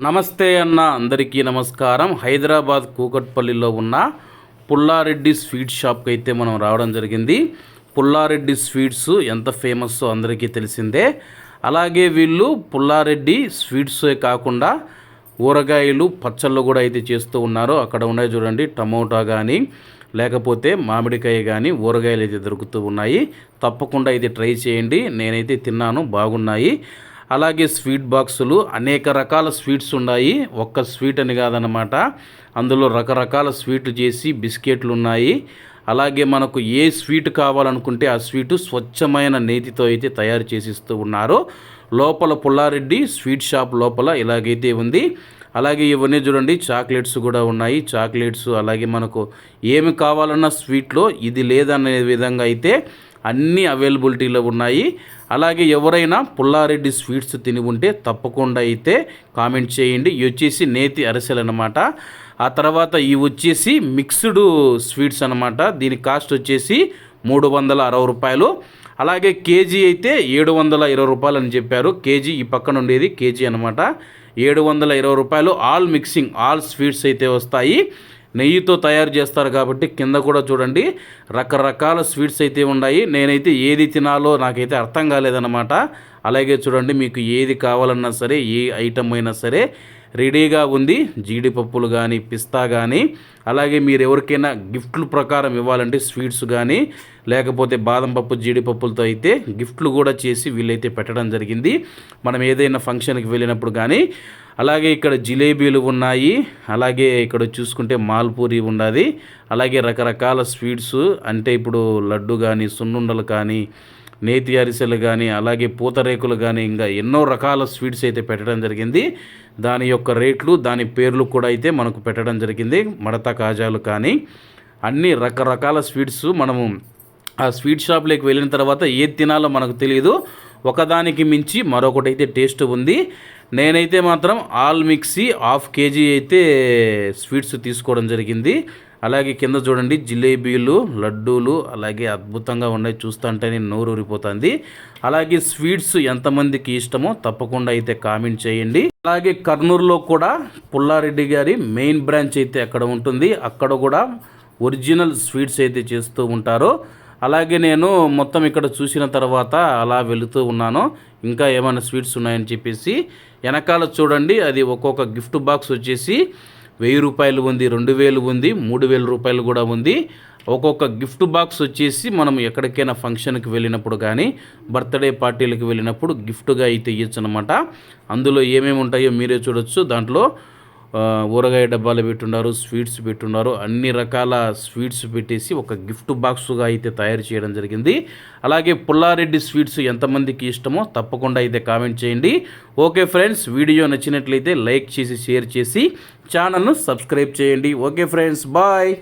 నమస్తే అన్న అందరికీ నమస్కారం. హైదరాబాద్ కూకట్పల్లిలో ఉన్న పుల్లారెడ్డి స్వీట్ షాప్కి అయితే మనం రావడం జరిగింది. పుల్లారెడ్డి స్వీట్స్ ఎంత ఫేమస్ అందరికీ తెలిసిందే. అలాగే వీళ్ళు పుల్లారెడ్డి స్వీట్సే కాకుండా ఊరగాయలు పచ్చళ్ళు కూడా అయితే చేస్తూ ఉన్నారు. అక్కడ ఉన్నాయి చూడండి టమోటా కానీ లేకపోతే మామిడికాయ కానీ ఊరగాయలు అయితే దొరుకుతూ ఉన్నాయి. తప్పకుండా అయితే ట్రై చేయండి. నేనైతే తిన్నాను బాగున్నాయి. అలాగే స్వీట్ బాక్సులు అనేక రకాల స్వీట్స్ ఉన్నాయి. ఒక్క స్వీట్ అని కాదనమాట అందులో రకరకాల స్వీట్లు చేసి బిస్కెట్లు ఉన్నాయి. అలాగే మనకు ఏ స్వీట్ కావాలనుకుంటే ఆ స్వీటు స్వచ్ఛమైన నేతితో అయితే తయారు చేసిస్తూ ఉన్నారు. లోపల పుల్లారెడ్డి స్వీట్ షాప్ లోపల ఇలాగైతే ఉంది. అలాగే ఇవన్నీ చూడండి చాక్లెట్స్ కూడా ఉన్నాయి. చాక్లెట్స్ అలాగే మనకు ఏమి కావాలన్నా స్వీట్లో ఇది లేదనే విధంగా అయితే అన్నీ అవైలబిలిటీలో ఉన్నాయి. అలాగే ఎవరైనా పుల్లారెడ్డి స్వీట్స్ తిని ఉంటే తప్పకుండా అయితే కామెంట్ చేయండి. ఇవి వచ్చేసి నేతి అరిసెలు అనమాట ఆ తర్వాత ఇవి వచ్చేసి మిక్స్డ్ స్వీట్స్ అనమాట దీని కాస్ట్ వచ్చేసి మూడు వందల అరవై రూపాయలు. అలాగే కేజీ అయితే ఏడు వందల ఇరవై రూపాయలు అని చెప్పారు. కేజీ ఈ పక్కన ఉండేది కేజీ అనమాట ఏడు వందల ఇరవై రూపాయలు. ఆల్ మిక్సింగ్ ఆల్ స్వీట్స్ అయితే వస్తాయి. నెయ్యితో తయారు చేస్తారు కాబట్టి కింద కూడా చూడండి రకరకాల స్వీట్స్ అయితే ఉన్నాయి. నేనైతే ఏది తినాలో నాకైతే అర్థం కాలేదన్నమాట. అలాగే చూడండి మీకు ఏది కావాలన్నా సరే ఏ ఐటమ్ అయినా సరే రెడీగా ఉంది. జీడిపప్పులు కానీ పిస్తా కానీ అలాగే మీరు ఎవరికైనా గిఫ్ట్లు ప్రకారం ఇవ్వాలంటే స్వీట్స్ కానీ లేకపోతే బాదం పప్పు జీడిపప్పులతో అయితే గిఫ్ట్లు కూడా చేసి వీళ్ళైతే పెట్టడం జరిగింది. మనం ఏదైనా ఫంక్షన్కి వెళ్ళినప్పుడు కానీ అలాగే ఇక్కడ జిలేబీలు ఉన్నాయి. అలాగే ఇక్కడ చూసుకుంటే మాల్పూరి ఉన్నది. అలాగే రకరకాల స్వీట్స్ అంటే ఇప్పుడు లడ్డు కానీ సున్నుండలు కానీ నేతి అరిసెలు కానీ అలాగే పూతరేకులు కానీ ఇంకా ఎన్నో రకాల స్వీట్స్ అయితే పెట్టడం జరిగింది. దాని యొక్క రేట్లు దాని పేర్లు కూడా అయితే మనకు పెట్టడం జరిగింది. మడత కాజాలు కానీ అన్ని రకరకాల స్వీట్స్ మనము ఆ స్వీట్ షాప్లోకి వెళ్ళిన తర్వాత ఏది తినాలో మనకు తెలియదు ఒకదానికి మించి మరొకటి అయితే టేస్ట్ ఉంది. నేనైతే మాత్రం ఆల్ మిక్సీ హాఫ్ కేజీ అయితే స్వీట్స్ తీసుకోవడం జరిగింది. అలాగే కింద చూడండి జిలేబీలు లడ్డూలు అలాగే అద్భుతంగా ఉన్నాయి. చూస్తుంటేనే నోరు ఊరిపోతుంది. అలాగే స్వీట్స్ ఎంతమందికి ఇష్టమో తప్పకుండా అయితే కామెంట్ చేయండి. అలాగే కర్నూలులో కూడా పుల్లారెడ్డి గారి మెయిన్ బ్రాంచ్ అయితే అక్కడ ఉంటుంది. అక్కడ కూడా ఒరిజినల్ స్వీట్స్ అయితే చేస్తూ ఉంటారు. అలాగే నేను మొత్తం ఇక్కడ చూసిన తర్వాత అలా వెళుతూ ఉన్నాను. ఇంకా ఏమైనా స్వీట్స్ ఉన్నాయని చెప్పేసి వెనకాల చూడండి అది ఒక్కొక్క గిఫ్ట్ బాక్స్ వచ్చేసి వెయ్యి రూపాయలు ఉంది రెండు వేలు ఉంది మూడు వేల రూపాయలు కూడా ఉంది. ఒక్కొక్క గిఫ్ట్ బాక్స్ వచ్చేసి మనం ఎక్కడికైనా ఫంక్షన్కి వెళ్ళినప్పుడు కానీ బర్త్డే పార్టీలకు వెళ్ళినప్పుడు గిఫ్ట్గా అయితే ఇవ్వచ్చు అనమాట అందులో ఏమేమి ఉంటాయో మీరే చూడొచ్చు. దాంట్లో ఊరగాయ డబ్బాలు పెట్టున్నారు స్వీట్స్ పెట్టున్నారు అన్ని రకాల స్వీట్స్ పెట్టేసి ఒక గిఫ్ట్ బాక్స్గా అయితే తయారు చేయడం జరిగింది. అలాగే పుల్లారెడ్డి స్వీట్స్ ఎంతమందికి ఇష్టమో తప్పకుండా అయితే కామెంట్ చేయండి. ఓకే ఫ్రెండ్స్ వీడియో నచ్చినట్లయితే లైక్ చేసి షేర్ చేసి ఛానల్ను సబ్స్క్రైబ్ చేయండి. Okay friends bye!